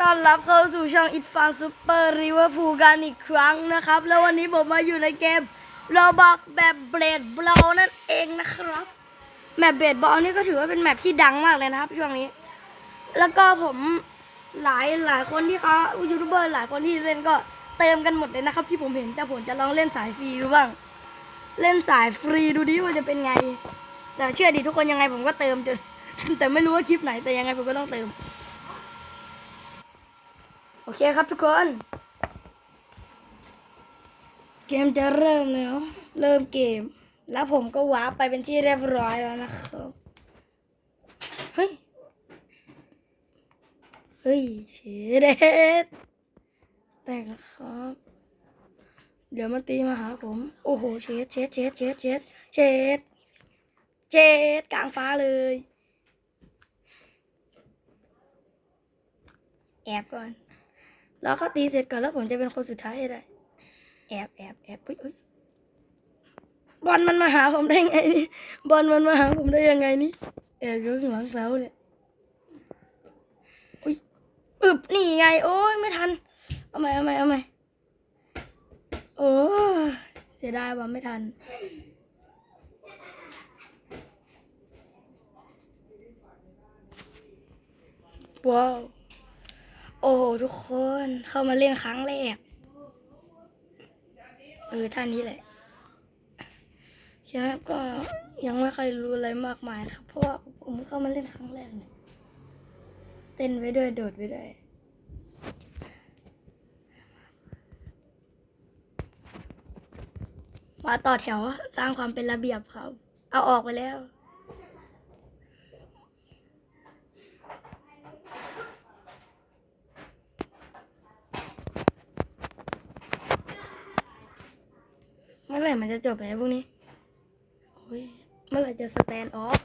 ต้อนรับเข้าสู่ช่องอิ f ฟ n ซูเปอร์ริเวอร์พูกันอีกครั้งนะครับ แล้ววันนี้ผมมาอยู่ในเกมโรบอกแบบเบลดบอลนั่นเองนะครับ แมปเบลดบอลนี่ก็ถือว่าเป็นแมปที่ดังมากเลยนะครับ ช่วงนี้ แล้วก็ผมหลายหลายคนที่เขายูทูบเบอร์หลายคนที่เล่นก็เติมกันหมดเลยนะครับ ที่ผมเห็นแต่ผมจะลองเล่นสายฟรีดูบ้าง เล่นสายฟรีดูดิว่าจะเป็นไง แต่เชื่อดิทุกคนยังไงผมก็เติมจนแต่ไม่รู้ว่าคลิปไหนแต่ยังไงผมก็ต้องเติม โอเคครับทุกคน เกมจะเริ่มแล้ว เริ่มเกม แล้วผมก็วาร์ปไปเป็นที่เรียบร้อยแล้วนะครับ เฮ้ย เฮ้ยเชดดแตกแล้วครับ เดี๋ยวมันตีมาหาผม โอ้โหเชดเชดเชดเชดเชดเชดเชดกลางฟ้าเลย แอบก่อน แล้วเขาตีเสร็จก่อนแล้วผมจะเป็นคนสุดท้ายให้ได้ แอบแอบแอบอุ้ยอุ้ยบอลมันมาหาผมได้ไงนี่บอลมันมาหาผมได้ยังไงนี่แอบอยู่ข้างหลังเสาเนี่ยอุ้ยอึบนี่ไง โอ้ยไม่ทันเอาใหม่เอาใหม่เอาใหม่โอ้เสียดายว่าไม่ทันว้าว โอ้โหทุกคนเข้ามาเล่นครั้งแรก เออท่านี้แหละใช่ไหมก็ยังไม่เคยรู้อะไรมากมายครับ เพราะว่าผมเข้ามาเล่นครั้งแรกเนี่ยเต้นไปด้วยโดดไปด้วยมาต่อแถวสร้างความเป็นระเบียบครับ เอาออกไปแล้ว ไหร่มันจะจบแล้วพวกนี้โอ้ยเมื่อไหร่จะสแตนออฟ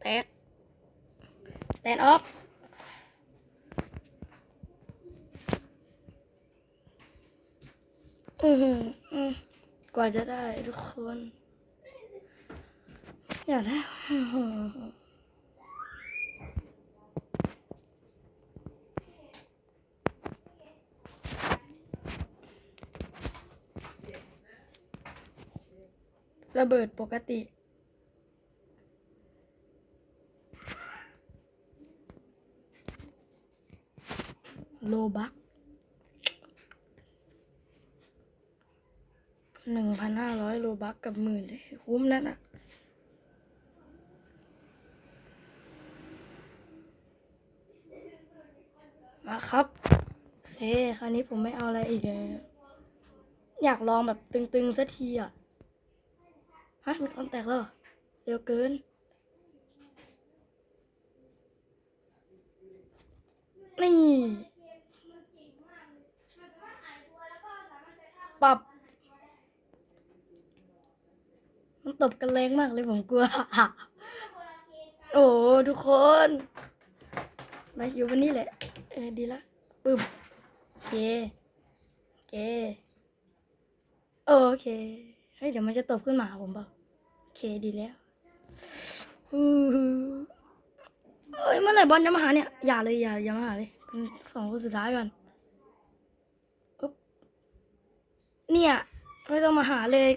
แตกสแตนออฟอือหืออือกว่าจะได้ทุกคนอยากได้อื้อหือ ระเบิดปกติ โลบักหนึ่งพันห้าร้อยโลบักกับหมื่นคุ้มนั่นอะมาครับเฮ้คราวนี้ผมไม่เอาอะไรอีกเลย อยากลองแบบตึงๆสักทีอะ ฮะมีคนแตกแล้วเหรอเร็วเกิน นี่ปรับ มันตบกันแรงมากเลยผมกลัว โอ้ทุกคน มาอยู่วันนี้แหละ เออดีละปึ๊บโอเคโอเค โอเค เฮ้ย เดี๋ยวมันจะตบขึ้นมาผมเปล่า เคดีแล้วฮู้ฮู้เอ้ยเมื่อไหร่บอลจะมาหาเนี่ย อย่าเลยอย่าอย่ามาหาเลยเป็นสองคนสุดท้ายก่อนอ๊บเนี่ยไม่ต้องมาหาเลย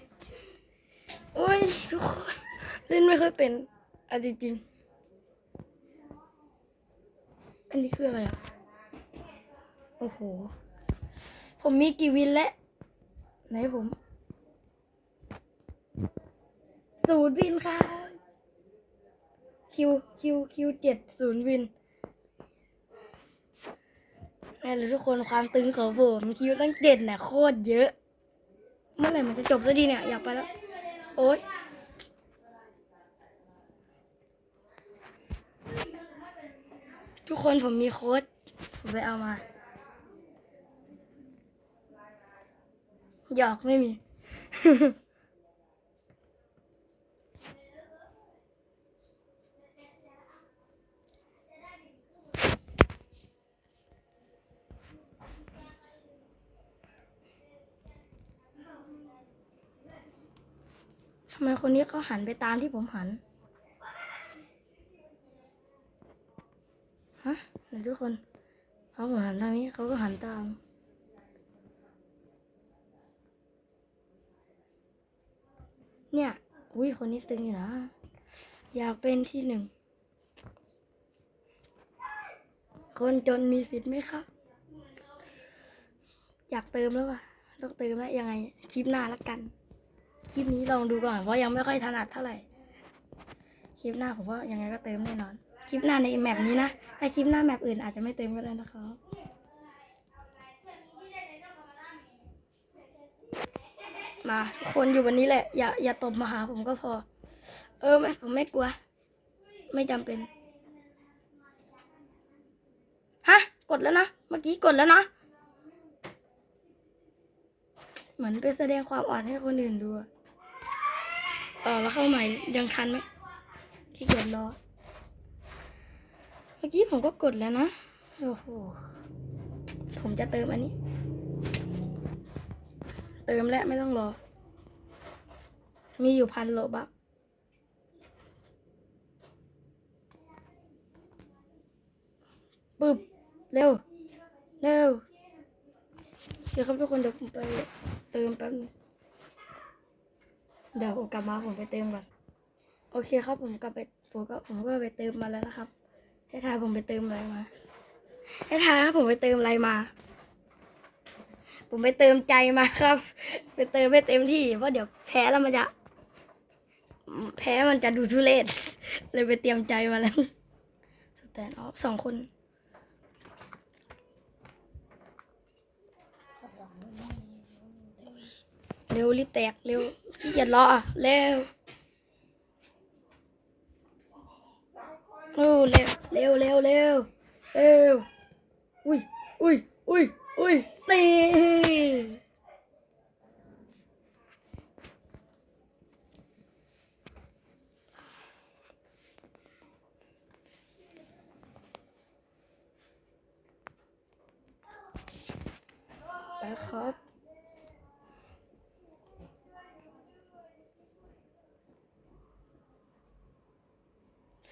โอ้ยทุกคนเล่นไม่ค่อยเป็นอะจริงอันนี้คืออะไรอะ โอ้โห ผมมีกี่วินแล้วไหนผม ศูนย์วินค่ะคิวคิวคิวเจ็ดศูนย์วินแม่เลยทุกคนความตึงของผมคิวตั้งเจ็ดเนี่ยโคตรเยอะ เมื่อไหร่มันจะจบสักทีเนี่ย อยากไปแล้ว โอ๊ยทุกคนผมมีโค้ดผมไปเอามาหยอกไม่มี ไมคนนี้เขาหันไปตามที่ผมหัน ฮะไหนทุกคนเขาผมหันทางนี้เขาก็หันตาม เนี่ย อุ้ยคนนี้ตึงอยู่นะ อยากเป็นที่หนึ่ง คนจนมีสิทธิ์ไหมครับ อยากเติมแล้วว่ะ ต้องเติมแล้วยังไง คลิปหน้าละกัน คลิปนี้ลองดูก่อนเพราะยังไม่ค่อยถนัดเท่าไหร่ คลิปหน้าผมว่ายังไงก็เติมแน่นอน คลิปหน้าในแมปนี้นะถ้าคลิปหน้าแมปอื่นอาจจะไม่เติมก็ได้นะครับมาทุกคนอยู่วันนี้แหละ อย่าอย่าตบมาหาผมก็พอ เออไม่ผมไม่กลัว ไม่จำเป็นฮะกดแล้วนะเมื่อกี้กดแล้วนะเหมือนไปแสดงความอ่อนให้คนอื่นดู อะเออแล้วเข้าใหม่ยังทันไหมที่เกียจรอ เมื่อกี้ผมก็กดแล้วนะ โอ้โห ผมจะเติมอันนี้ เติมแล้วไม่ต้องรอ มีอยู่พันโลบักปึ๊บ เร็ว เร็ว เดี๋ยวครับทุกคนเดี๋ยวผมไปเติมแป๊บนึง เดี๋ยวผมกลับมาผมไปเติมก่อนโอเคครับผมกลับไปผมก็ผมก็ไปเติมมาแล้วนะครับให้ทายผมไปเติมอะไรมาให้ทายครับผมไปเติมอะไรมา ผมไปเติมใจมาครับ ไปเติมไม่เต็มที่เพราะเดี๋ยวแพ้แล้วมันจะ แพ้มันจะดูทุเรศเลยไปเตรียมใจมาแล้วสแตนออฟสองคน เร็วรีบแตกเร็วขี้เกียจรออะเร็วโอ้เร็วเร็วเร็วเร็วเร็วอุ้ยอุ้ยอุ้ยอุ้ยตีไปครับ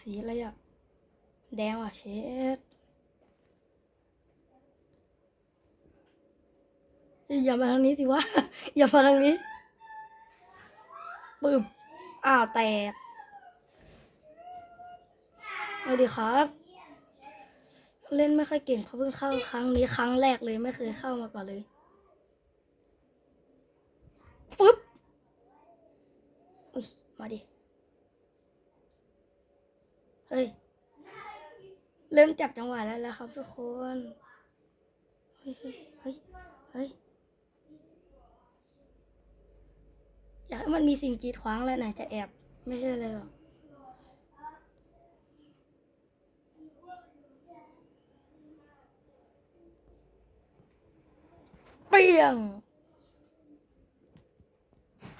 สีอะไรอะ แดงอะเชดอย่ามาทางนี้สิวะ อย่ามาทางนี้ปึ๊บอ้าวแตกเอาดีครับ เล่นไม่ค่อยเก่งเพราะเพิ่งเข้าครั้งนี้ครั้งแรกเลยไม่เคยเข้ามาก่อนเลยปึ๊บอุ้ยมาดิ เฮ้ย เริ่มจับจังหวะแล้วแล้วครับทุกคนเฮ้ยเฮ้ย เฮ้ย เฮ้ย อยากให้มันมีสิ่งกีดขวางแล้วไหนจะแอบ ไม่ใช่เลยหรอเปียง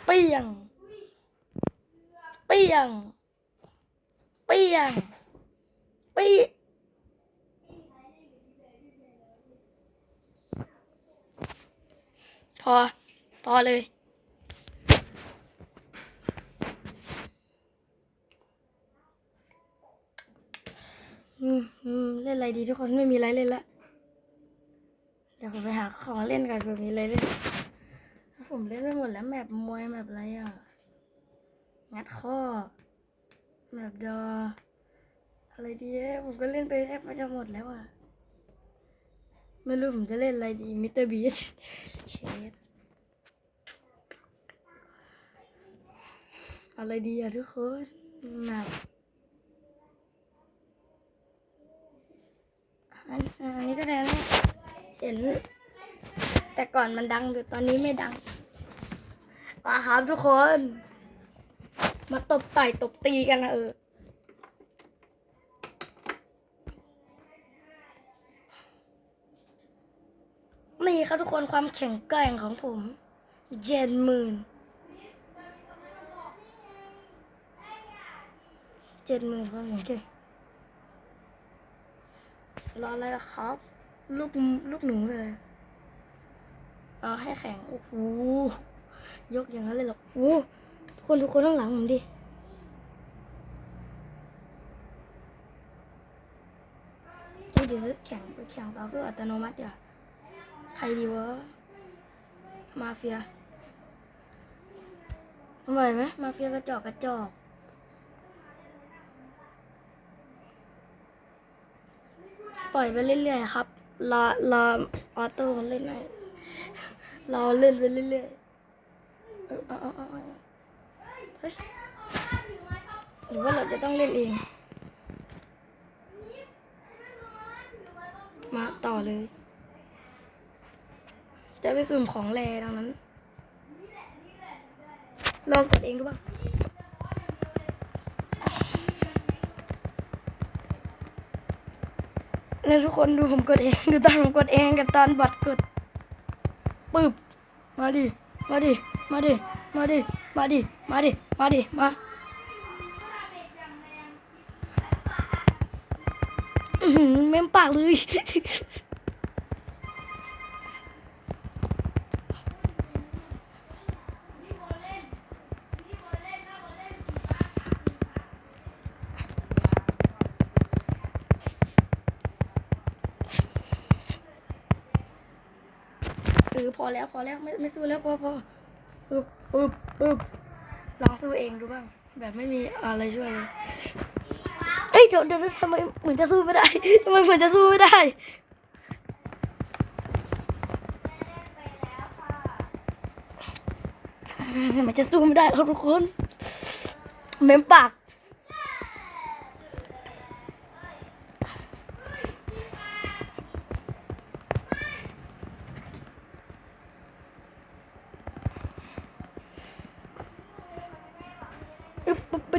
เปียง เปียง เปียงปีพอ พอเลย อืมอืมเล่นอะไรดีทุกคนไม่มีอะไรเล่นละเดี๋ยวผมไปหาของเล่นกันเผื่อมีอะไรเล่นผมเล่นไปหมดแล้วแมปมวยแมปอะไรอะ งัดข้อ แมปดอ อะไรดีอะผมก็เล่นไปแทบจะหมดแล้วอะ ไม่รู้ผมจะเล่นอะไรดีมิสเตอร์บีชเชดอะไรดีอะทุกคนแมปอันนี้ก็ได้นะเห็น แต่ก่อนมันดังแต่ตอนนี้ไม่ดังมาครับทุกคน มาตบต่อยตบตีกันนะเออ นี่ครับทุกคนความแข็งแกร่งของผม เจ็ดหมื่นเจ็ดหมื่นความแข็งแกร่งรออะไรล่ะครับ ลูกลูกหนูเลยเอาให้แข็ง โอ้โหยกอย่างนั้นเลยหรอโอ้ คนทุกคนข้างหลังผมดินเดี๋ยวแข่งไปแข่งต่อสู้อัตโนมัติเดี๋ยวาใครดีวะ มาเฟียทำไหวไหมมาเฟียกระจอกกระจอกปล่อยไปเรื่อยๆครับ รอรอออโต้มันเล่นให้รอเล่นไปเรื่อยๆ เฮ้ยหรือว่าเราจะต้องเล่นเอง มาต่อเลย จะไปสุ่มของแรดังนั้น ลองกดเองดูบ้างนี่ทุกคนดูผมกดเอง ดูตอนผมกดเองกับตอนบอทกดปึ๊บมาดิ มาดิ มาดิ มาดิ มาดิ มาดิ มาดิ มาเม้มปากเลย เออพอแล้วพอแล้วไม่ไม่สู้แล้วพอพอ อึบอึบอึบลองสู้เองดูบ้าง แบบไม่มีอะไรช่วยเลยเอ้ยเดี๋ยวเดี๋ยวทำไมเหมือนจะสู้ไม่ได้ทำไมเหมือนจะสู้ไม่ได้มันจะสู้ไม่ได้ครับทุกคน เม้มปาก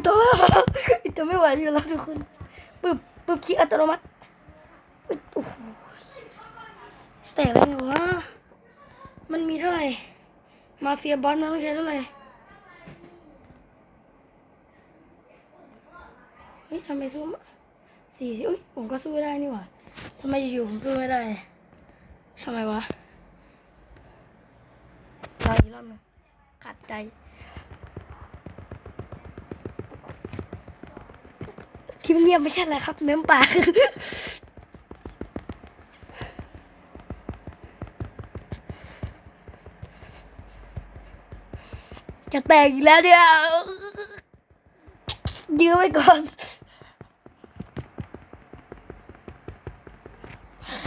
ปึ๊บปึ๊บไปต่อแล้วจะไม่ไหวอยู่แล้วทุกคนปึ๊บปึ๊บคีย์อัตโนมัติโอ้โหแต่ไรเนี่ยวะมันมีเท่าไหร่ มาเฟียบอสมันต้องใช้เท่าไหร่เฮ้ยทำไมสู้ไม่สี่สิอุ้ยผมก็สู้ได้นี่หว่าทำไมอยู่ๆผมสู้ไม่ได้ทำไมวะรออีกรอบหนึงขัดใจ ลิปเงียบไม่ใช่อะไรครับ เม้มปากจะแตกอีกแล้วเนี่ยยื้อไว้ก่อน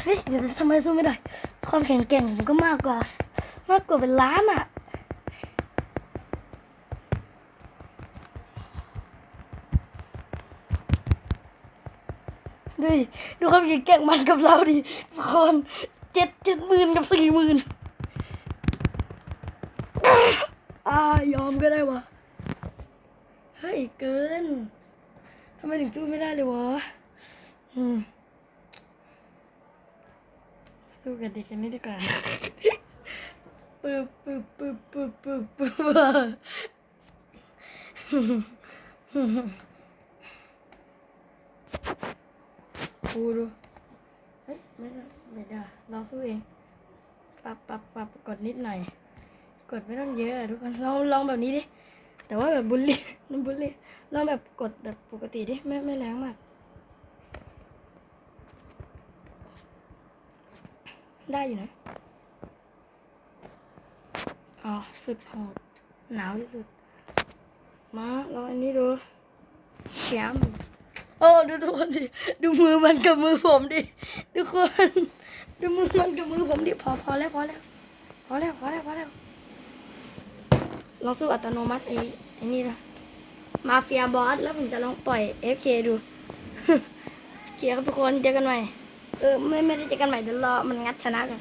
เฮ้ยเดี๋ยวทำไมสู้ไม่ได้ ความแข็งแกร่งผมก็มากกว่า มากกว่าเป็นล้านอะ ดูดิดูความแข็งแก่งมันกับเราดิทุกคนเจ็ดเจ็ดหมื่นกับสี่หมื่นอ่ายอมก็ได้วะเฮ้ยเกินทำไมถึงสู้ไม่ได้เลยวะอืมสู้กับเด็กกันนี่ดีกว่าปึ๊บปึ๊บปึ๊บปึ๊บปึ๊บปึ๊บ ครูดูเฮ้ยไม่ได้ไม่ได้ลองสู้เองปรับปรับปรับกดนิดหน่อย กดไม่ต้องเยอะทุกคนลองลองแบบนี้ดิแต่ว่าแบบบุลลี่นบุลลี่ลองแบบกดแบบปกติดิไม่ไม่แรงมาก ได้อยู่นะอ๋อสุดโหดหนาวที่สุดมาลองอันนี้ดูแชมป์ อ้ดูทุกคนดิดูมือมันกับมือผมดิทุกคน ดูมือมันกับมือผมดิพอพอแล้วพอแล้วพอแล้วพอแล้วพอแล้วลองสู้อัตโนมัติไอ้ไอ้นี่นะมาเฟียบอสแล้วผมจะลองปล่อย FK ดูโอเคครับทุกคนเจอกันใหม่เออไม่ไม่ได้เจอกันใหม่เดี๋ยวรอมันงัดชนะกัน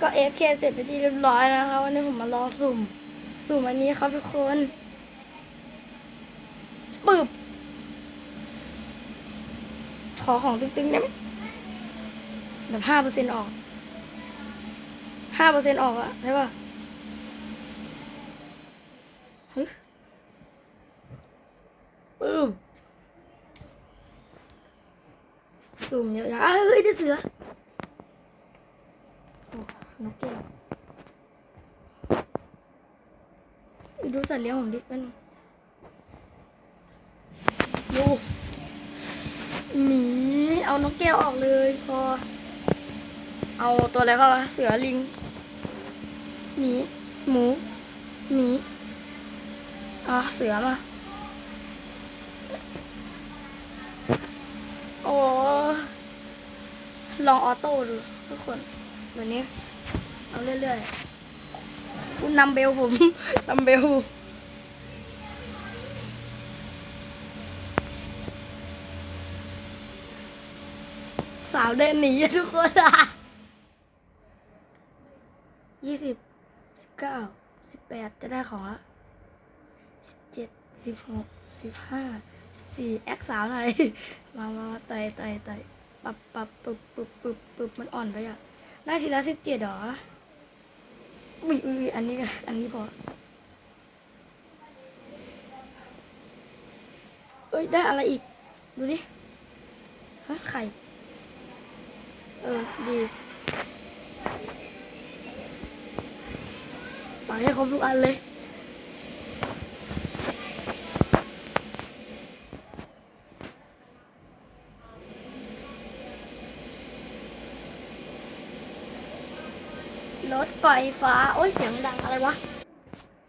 ก็ FK เสร็จไปที่เรียบร้อยนะครับวันนี้ผมมารอสุ่มสุ่มอันนี้ครับทุกคนปึ๊บ ขอของตึงๆได้ไหมแบบห้าเปอร์เซ็นออกห้าเปอร์เซ็นออกอะใช่ป่ะเฮ้ยปึ้มสุ่มเยอะๆอ้าวเฮ้ยได้เสือโอ้นกแก้วดูสัตว์เลี้ยงผมดิเป็นงดู หมี เอานกแก้วออกเลยพอ เอาตัวอะไรเข้ามาเสือลิงหมีหมูหมีอะเสือมาโอ้ลองออโต้ดูทุกคนแบบนี้ เอาเรื่อยๆคุณนำเบลผมนำเบล สาวเดินหนีอะทุกคนอะยี่สิบสิบเก้าสิบแปดจะได้ของละสิบเจ็ดสิบหกสิบห้าสิบสี่แอคสาวหน่อยมามามาไต่ไต่ไต่ปรับปรับปึบปึบปึบปึบมันอ่อนไปอะได้ทีละสิบเจ็ดหรออุ้ยอุ้ยอุยอันนี้ก็อันนี้พอเอ้ยได้อะไรอีก ดูดิฮะไข่ เออ ดีไปให้ครบทุกอันเลยรถไฟฟ้า โอ้ยเสียงดังอะไรวะ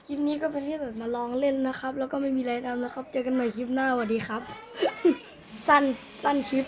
คลิปนี้ก็เป็นแค่แบบมาลองเล่นนะครับ แล้วก็ไม่มีอะไรทำนะครับ เจอกันใหม่คลิปหน้าสวัสดีครับ สั้นสั้นชิป